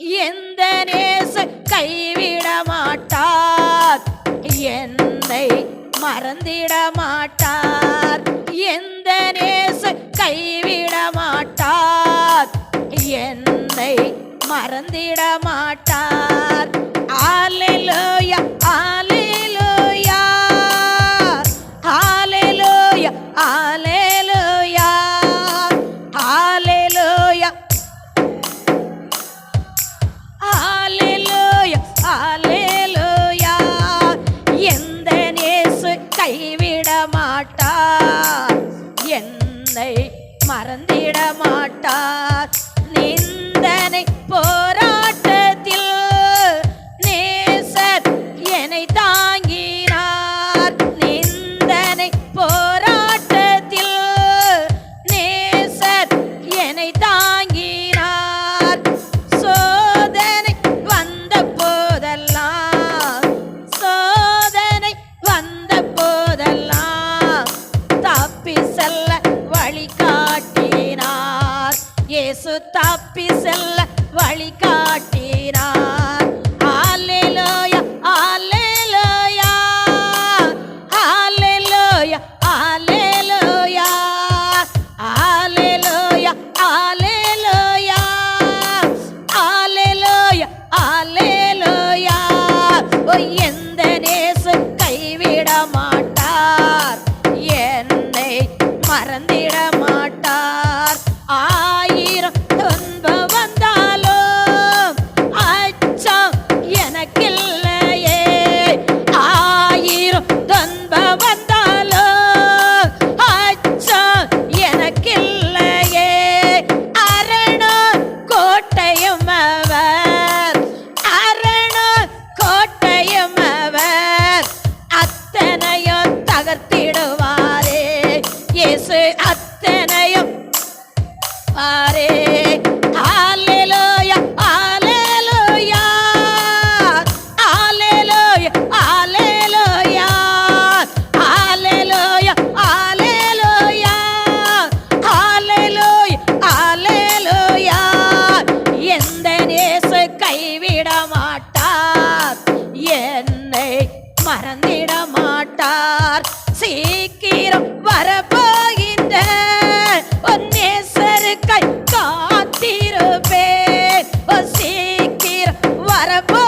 எந்த நேச கைவிட மாட்டார்? என்னை மறந்திட மாட்டார்? எந்த நேச கைவிட மாட்டார்? என்னை மறந்திட மாட்டார்? ஆலேலூயா ஆலேலூயா என்னை மறந்திட மாட்டார் நிந்தனை போல தப்பி செல்ல வழிகாட்டினார் ஆலேலோயா ஆலேலோயா ஆலேலோயா ஆலேலோயா ஆலேலோயா ஆலேலோயா ஆலேலோயா ஆலேலோயா ஓ என் எனக்கில்லையே ஆயிரம் துன்பம் வந்தாலும் அச்சம் எனக்கில்லையே. அரணோ கோட்டையும் அவர். அரணோ கோட்டையும் அவர். அத்தனையும் i don't Arabo.